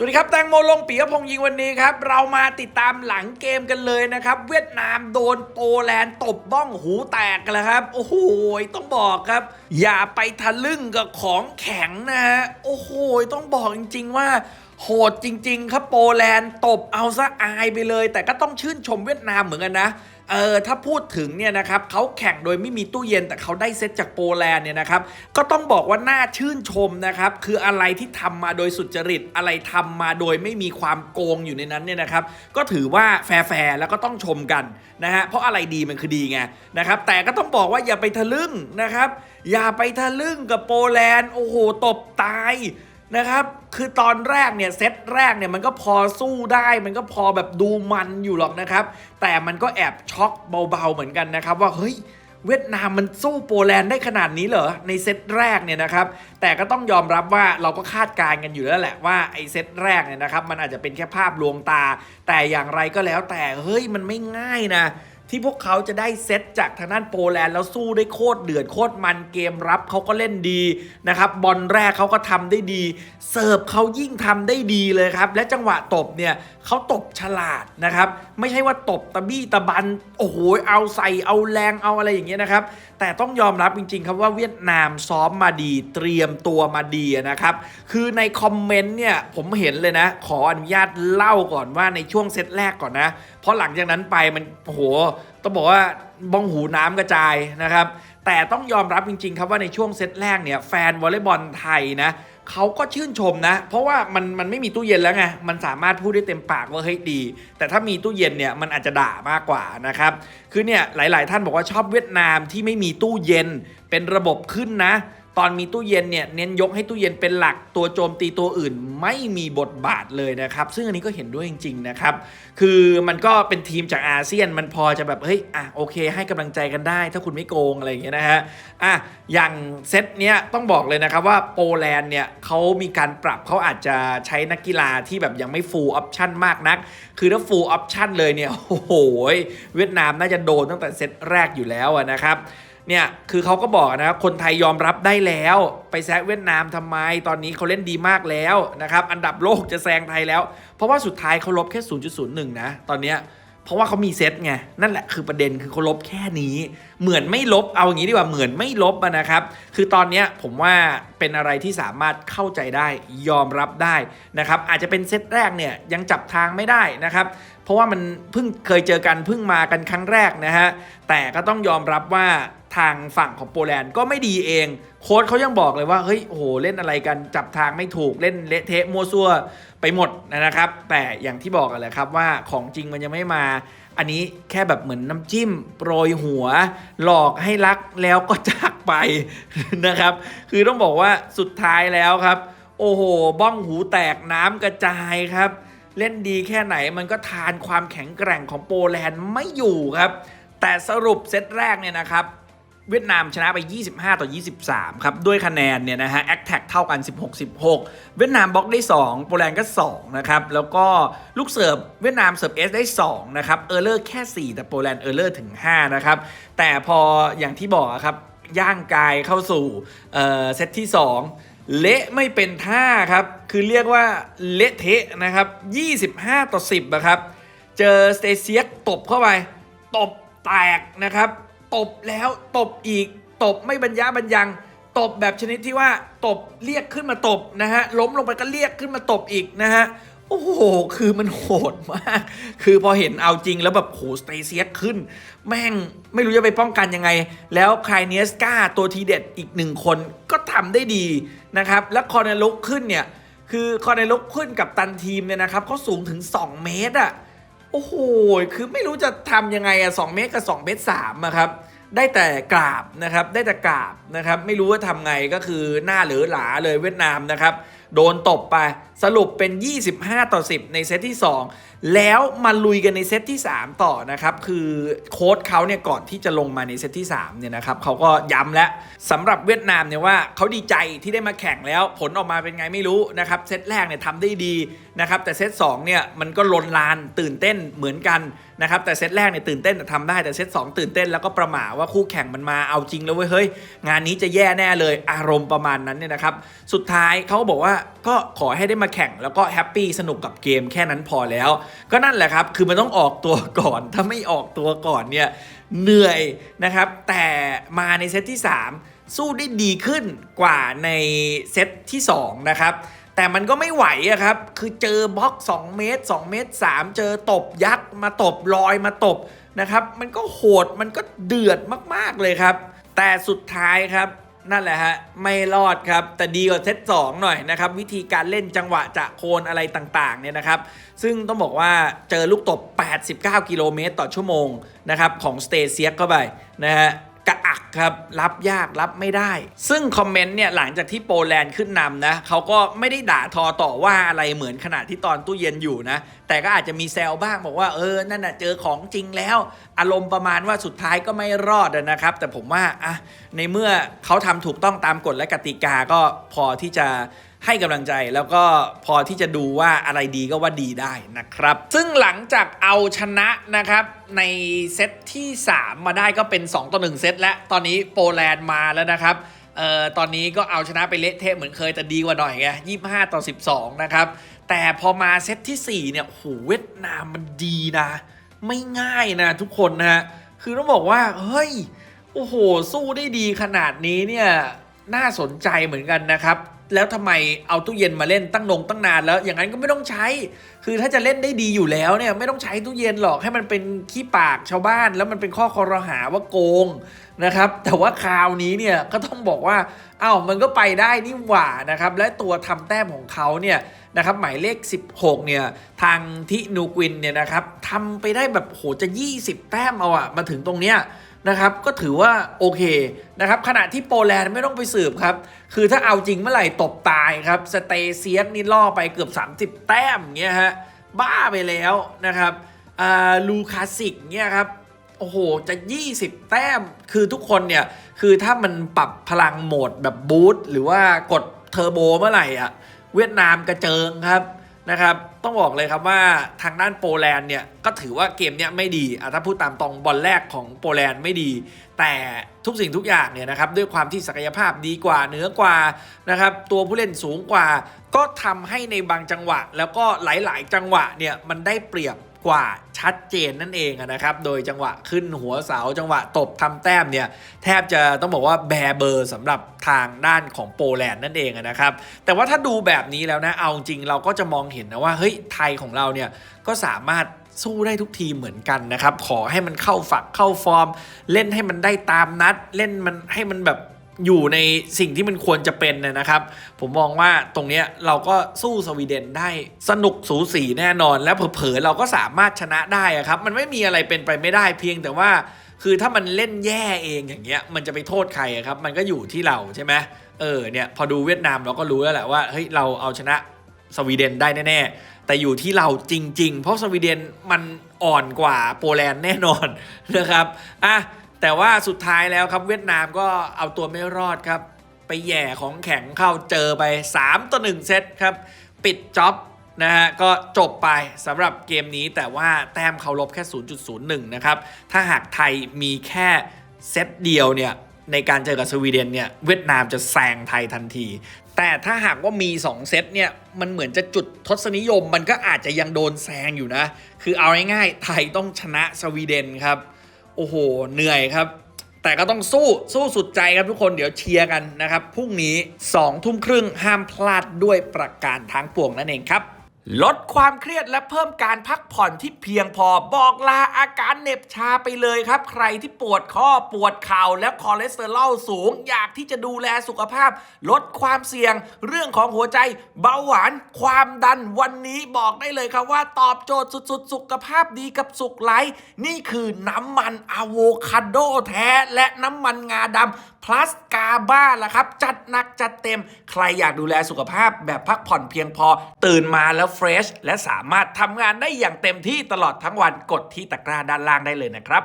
สวัสดีครับ แตงโมลงปียพงยิงวันนี้ครับ เรามาติดตามหลังเกมกันเลยนะครับ เวียดนามโดนโปแลนด์ตบบ้องหูแตกกันแล้วครับ โอ้โหต้องบอกครับ อย่าไปทะลึ่งกับของแข็งนะฮะโอ้โหต้องบอกจริง ๆ ว่า โหดจริง ๆ ครับโปแลนด์ตบเอาซะอายไปเลย แต่ก็ต้องชื่นชมเวียดนามเหมือนกันนะเออถ้าพูดถึงเนี่ยนะครับเขาแข่งโดยไม่มีตู้เย็นแต่เขาได้เซตจากโปแลนด์เนี่ยนะครับก็ต้องบอกว่าน่าชื่นชมนะครับคืออะไรที่ทำมาโดยสุจริตอะไรทำมาโดยไม่มีความโกงอยู่ในนั้นเนี่ยนะครับก็ถือว่าแฟร์แล้วก็ต้องชมกันนะฮะเพราะอะไรดีมันคือดีไงนะครับแต่ก็ต้องบอกว่าอย่าไปทะลึ่งนะครับอย่าไปทะลึ่งกับโปแลนด์โอ้โหตบตายนะครับ คือตอนแรกเนี่ยเซตแรกเนี่ยมันก็พอสู้ได้มันก็พอแบบดูมันอยู่หรอกนะครับ แต่มันก็แอบช็อกเบาๆเหมือนกันนะครับ ว่าเฮ้ยเวียดนามมันสู้โปแลนด์ได้ขนาดนี้เหรอในเซตแรกเนี่ยนะครับแต่ก็ต้องยอมรับว่าเราก็คาดการณ์กันอยู่แล้วแหละว่าไอ้เซตแรกเนี่ยนะครับมันอาจจะเป็นแค่ภาพลวงตา แต่อย่างไรก็แล้วแต่เฮ้ยมันไม่ง่ายนะ ที่พวกเขาจะได้เซตจากทางด้านโปแลนด์แล้วสู้ได้โคตรเดือดโคตรมันเกมรับเขาก็เล่นดีนะครับบอลแรกเขาก็ทำได้ดี เสิร์ฟเขายิ่งทำได้ดีเลยครับ และจังหวะตบเนี่ยเขาตบฉลาดนะครับ ไม่ใช่ว่าตบตะบี้ตะบันโอ้โหเอาใส่เอาแรงเอาอะไรอย่างเงี้ยนะครับ แต่ต้องยอมรับจริง ๆ ครับว่าเวียดนามซ้อมมาดีเตรียมตัวมาดีนะครับ คือในคอมเมนต์เนี่ยผมเห็นเลยนะ ขออนุญาตเล่าก่อนว่าในช่วงเซตแรกก่อนนะ เพราะหลังจากนั้นไปมันโอ้โหต้องบอกว่าบ้องหูน้ำกระจายนะครับ แต่ต้องยอมรับจริง ๆ ครับว่าในช่วงเซตแรกเนี่ยแฟนวอลเลย์บอลไทยนะเขาก็ชื่นชมนะ เพราะว่ามันมันไม่มีตู้เย็นแล้วไงมันสามารถพูดได้เต็มปากว่าเฮ้ยดี แต่ถ้ามีตู้เย็นเนี่ยมันอาจจะด่ามากกว่านะครับคือเนี่ยหลาย ๆ ท่านบอกว่าชอบเวียดนามที่ไม่มีตู้เย็นเป็นระบบขึ้นนะ ตอนมีตู้เย็นเนี่ยเน้นยกให้ตู้เย็นเป็นหลักตัวโจมตีตัวอื่นไม่มีบทบาทเลยนะครับ ซึ่งอันนี้ก็เห็นด้วยจริง ๆ นะครับ คือมันก็เป็นทีมจากอาเซียนมันพอจะแบบเฮ้ยอะโอเค ให้กำลังใจกันได้ ถ้าคุณไม่โกงอะไรอย่างเงี้ยนะฮะอะอย่างเซตเนี้ยต้องบอกเลยนะครับว่าโปแลนด์เนี่ยเขามีการปรับเขาอาจจะใช้นักกีฬาที่แบบยังไม่ฟูลออปชั่นมากนัก คือถ้าฟูลออปชั่นเลยเนี่ยโอ้โหเวียดนามน่าจะโดนตั้งแต่เซตแรกอยู่แล้วนะครับ เนี่ยคือเขาก็บอกนะครับคนไทยยอมรับได้แล้ว ไปแซะเวียดนามทำไม ตอนนี้เขาเล่นดีมากแล้วนะครับอันดับโลกจะแซงไทยแล้ว เพราะว่าสุดท้ายเขาลบแค่ 0.01 นะ ตอนเนี้ยเพราะว่าเขามีเซตไงนั่นแหละคือประเด็นคือเขาลบแค่นี้ เหมือนไม่ลบเอาอย่างนี้ดีกว่าเหมือนไม่ลบนะครับ คือตอนเนี้ยผมว่าเป็นอะไรที่สามารถเข้าใจได้ยอมรับได้นะครับ อาจจะเป็นเซตแรกเนี่ยยังจับทางไม่ได้นะครับ เพราะว่ามันเพิ่งเคยเจอกันเพิ่งมากันครั้งแรกนะฮะแต่ก็ต้องยอมรับว่า ทางฝั่งของโปแลนด์ก็ไม่ดีเอง โค้ชเขายังบอกเลยว่า เฮ้ยโหเล่นอะไรกันจับทางไม่ถูกเล่นเละเทะมัวซั่วไปหมดนะครับ แต่อย่างที่บอกกันแหละครับว่าของจริงมันยังไม่มา อันนี้แค่แบบเหมือนน้ำจิ้มโปรยหัว หลอกให้รักแล้วก็จากไปนะครับ คือต้องบอกว่าสุดท้ายแล้วครับ โอ้โห บ้องหูแตกน้ำกระจายครับเล่นดีแค่ไหนมันก็ทานความแข็งแกร่งของโปแลนด์ไม่อยู่ครับ แต่สรุปเซตแรกเนี่ยนะครับ เวียดนามชนะไป 25 ต่อ 23 ครับ ด้วยคะแนนเนี่ยนะฮะแอคแท็กเท่ากัน 16-16 เวียดนามบล็อกได้ 2 โปแลนด์ก็ 2 นะครับ แล้วก็ลูกเสิร์ฟเวียดนามเสิร์ฟเอสได้ 2 นะครับ เออร์เลอร์แค่ 4 แต่โปแลนด์เออร์เลอร์ถึง 5 นะครับ แต่พออย่างที่บอกครับ ย่างกายเข้าสู่เอ่อเซตที่ 2 เละไม่เป็นท่าครับ คือเรียกว่าเละเทะนะครับ 25 ต่อ 10นะครับ เจอสเตเซียกตบเข้าไป ตบแตกนะครับ ตบแล้วตบอีก ตบไม่บรรยะบรรยัง ตบแบบชนิดที่ว่าตบเรียกขึ้นมาตบนะฮะล้มลงไปก็เรียกขึ้นมาตบอีกนะฮะโอ้โห คือมันโหดมาก คือพอเห็นเอาจริงแล้วแบบโหสเตเซียขึ้น แม่งไม่รู้จะไปป้องกันยังไง แล้วคายเนสกาตัวทีเด็ดอีกหนึ่งคนก็ทำได้ดีนะครับ แล้วคอร์เนลุกขึ้นเนี่ย คือคอร์เนลุกขึ้นกับตันทีมเนี่ยนะครับเขาสูงถึง 2 เมตรอะ โอ้โห คือไม่รู้จะทำยังไงอะ2เมตรกับ2เมตรสามอะครับ ได้แต่กราบนะครับ ได้แต่กราบนะครับ ไม่รู้ว่าทำไงก็คือหน้าเหลือหลาเลยเวียดนามนะครับ โดนตบไป สรุปเป็น 25 ต่อ 10 ในเซตที่ 2 แล้วมาลุยกันในเซตที่ 3 ต่อนะครับ คือโค้ชเขาเนี่ยก่อนที่จะลงมาในเซตที่3เนี่ยนะครับเขาก็ย้ำแล้วสำหรับเวียดนามเนี่ยว่าเขาดีใจที่ได้มาแข่งแล้วผลออกมาเป็นไงไม่รู้นะครับเซตแรกเนี่ยทำได้ดีนะครับแต่เซต2เนี่ยมันก็ลนลานตื่นเต้นเหมือนกันนะครับแต่เซตแรกเนี่ยตื่นเต้นแต่ทำได้แต่เซตสองตื่นเต้นแล้วก็ประหม่าว่าคู่แข่งมันมาเอาจริงแล้วเว้ยเฮ้ยงานนี้จะแย่แน่เลยอารมณ์ประมาณนั้นเนี่ยนะครับสุดท้ายเขาบอกว่าก็ขอให้ได้มาแข่งแล้วก็แฮปปี้สนุกกับเกมแค่นั้นพอแล้ว ก็นั่นแหละครับ คือมันต้องออกตัวก่อน ถ้าไม่ออกตัวก่อนเนี่ยเหนื่อยนะครับ แต่มาในเซตที่ 3 สู้ได้ดีขึ้นกว่าในเซตที่2นะครับแต่มันก็ไม่ไหวอะครับ คือเจอบล็อก 2 เมตร 2 เมตร 3 เจอตบยักษ์มาตบลอยมาตบนะครับ มันก็โหด มันก็เดือดมาก ๆ เลยครับ แต่สุดท้ายครับ นั่นแหละฮะ ไม่รอดครับ แต่ดีกว่าเซต2หน่อยนะครับ วิธีการเล่นจังหวะจะโคนอะไรต่างๆเนี่ยนะครับ ซึ่งต้องบอกว่าเจอลูกตบ 89 กิโลเมตรต่อชั่วโมงนะครับของสเตเซียเข้าไปนะฮะ กระอักครับ รับยากรับไม่ได้ ซึ่งคอมเมนต์เนี่ยหลังจากที่โปแลนด์ขึ้นนำนะเขาก็ไม่ได้ด่าทอต่อว่าอะไรเหมือนขณะที่ตอนตู้เย็นอยู่นะ แต่ก็อาจจะมีแซวบ้างบอกว่าเออ นั่นน่ะเจอของจริงแล้ว อารมณ์ประมาณว่าสุดท้ายก็ไม่รอดนะครับ แต่ผมว่าอะในเมื่อเขาทำถูกต้องตามกฎและกติกาก็พอที่จะ ให้กำลังใจแล้วก็พอที่จะดูว่าอะไรดีก็ว่าดีได้นะครับ ซึ่งหลังจากเอาชนะนะครับในเซตที่ 3 มาได้ก็เป็น 2 ต่อ 1 เซตแล้วตอนนี้โปแลนด์มาแล้วนะครับเอ่อตอนนี้ก็เอาชนะไปเละเทะเหมือนเคยแต่ดีกว่าหน่อยไง25ต่อ 12 นะครับ แต่พอมาเซตที่ 4 เนี่ยโหเวียดนามมันดีนะ ไม่ง่ายนะทุกคนนะฮะคือต้องบอกว่าเฮ้ยโอ้โห สู้ได้ดีขนาดนี้เนี่ยน่าสนใจเหมือนกันนะครับ แล้วทำไมเอาตู้เย็นมาเล่นตั้งนงตั้งนานแล้ว อย่างนั้นก็ไม่ต้องใช้ คือถ้าจะเล่นได้ดีอยู่แล้วเนี่ยไม่ต้องใช้ตู้เย็นหรอกให้มันเป็นขี้ปากชาวบ้าน แล้วมันเป็นข้อคอรหาว่าโกงนะครับ แต่ว่าคราวนี้เนี่ยก็ต้องบอกว่าอ้าวมันก็ไปได้นี่หว่านะครับ และตัวทำแต้มของเขาเนี่ยนะครับหมายเลข 16เนี่ยทางทินูกวินเนี่ยนะครับทำไปได้แบบโหจะ 20 แต้มเอาอะมาถึงตรงเนี้ย นะครับก็ถือว่าโอเคนะครับขณะที่โปแลนด์ไม่ต้องไปสืบครับ คือถ้าเอาจริงเมื่อไหร่ตบตายครับ สเตเซียสนี่ล่อไปเกือบ 30 แต้มเงี้ยฮะบ้าไปแล้วนะครับอ่าลูคาสิกเนี่ยครับโอ้โห จะ 20 แต้ม คือทุกคนเนี่ย คือถ้ามันปรับพลังโหมดแบบบูตหรือว่ากดเทอร์โบเมื่อไหร่อะ เวียดนามกระเจิงครับ นะครับ ต้องบอกเลยครับว่าทางด้านโปแลนด์เนี่ยก็ถือว่าเกมเนี้ยไม่ดีอะถ้าพูดตามตรงบอลแรกของโปแลนด์ไม่ดี แต่ทุกสิ่งทุกอย่างเนี่ยนะครับด้วยความที่ศักยภาพดีกว่าเหนือกว่านะครับตัวผู้เล่นสูงกว่า ก็ทำให้ในบางจังหวะ แล้วก็หลาย ๆ จังหวะเนี่ยมันได้เปรียบ กว่าชัดเจนนั่นเองอะนะครับ โดยจังหวะขึ้นหัวเสาจังหวะตบทำแต้มเนี่ยแทบจะต้องบอกว่าแบเบอร์สำหรับทางด้านของโปแลนด์นั่นเองอะนะครับ แต่ว่าถ้าดูแบบนี้แล้วนะเอาจริงเราก็จะมองเห็นนะว่าเฮ้ยไทยของเราเนี่ยก็สามารถสู้ได้ทุกทีเหมือนกันนะครับ ขอให้มันเข้าฝักเข้าฟอร์ม เล่นให้มันได้ตามนัด เล่นมันให้มันแบบ อยู่ในสิ่งที่มันควรจะเป็นนะครับ ผมมองว่าตรงนี้เราก็สู้สวีเดนได้สนุกสูสีแน่นอน และเผลอๆเราก็สามารถชนะได้ครับ มันไม่มีอะไรเป็นไปไม่ได้เพียงแต่ว่าคือถ้ามันเล่นแย่เองอย่างเงี้ยมันจะไปโทษใครครับ มันก็อยู่ที่เราใช่ไหมเออเนี่ยพอดูเวียดนามเราก็รู้แล้วแหละว่าเฮ้ยเราเอาชนะสวีเดนได้แน่ๆแต่อยู่ที่เราจริง ๆ เพราะสวีเดนมันอ่อนกว่าโปแลนด์แน่นอนนะครับอะ แต่ว่าสุดท้ายแล้วครับเวียดนามก็เอาตัวไม่รอดครับ ไปแย่ของแข็งเข้าเจอไป 3 ต่อ 1 เซตครับ ปิดจ็อบนะฮะก็จบไปสำหรับเกมนี้แต่ว่าแต้มเขาลบแค่ 0.01 นะครับ ถ้าหากไทยมีแค่เซตเดียวเนี่ยในการเจอกับสวีเดนเนี่ยเวียดนามจะแซงไทยทันที แต่ถ้าหากว่ามี 2 เซตเนี่ยมันเหมือนจะจุดทศนิยม มันก็อาจจะยังโดนแซงอยู่นะ คือเอาง่ายๆไทยต้องชนะสวีเดนครับ โอ้โห เหนื่อยครับ แต่ก็ต้องสู้สู้สุดใจครับทุกคนเดี๋ยวเชียร์กันนะครับพรุ่งนี้2ทุ่มครึ่งห้ามพลาดด้วยประการทางปวงนั่นเองครับ ลดความเครียดและเพิ่มการพักผ่อนที่เพียงพอบอกลาอาการเหน็บชาไปเลยครับ ใครที่ปวดข้อปวดเข่าและคอเลสเตอรอลสูง อยากที่จะดูแลสุขภาพ ลดความเสี่ยง เรื่องของหัวใจ เบาหวาน ความดันวันนี้บอกได้เลยครับว่าตอบโจทย์สุดๆ สุขภาพดีกับสุขไลท์นี่คือน้ำมันอะโวคาโดแท้และน้ำมันงาดำ plus กาบ้าละครับ จัดหนักจัดเต็ม ใครอยากดูแลสุขภาพแบบพักผ่อนเพียงพอ ตื่นมาแล้วเฟรชและสามารถทำงานได้อย่างเต็มที่ตลอดทั้งวันกดที่ตะกร้าด้านล่างได้เลยนะครับ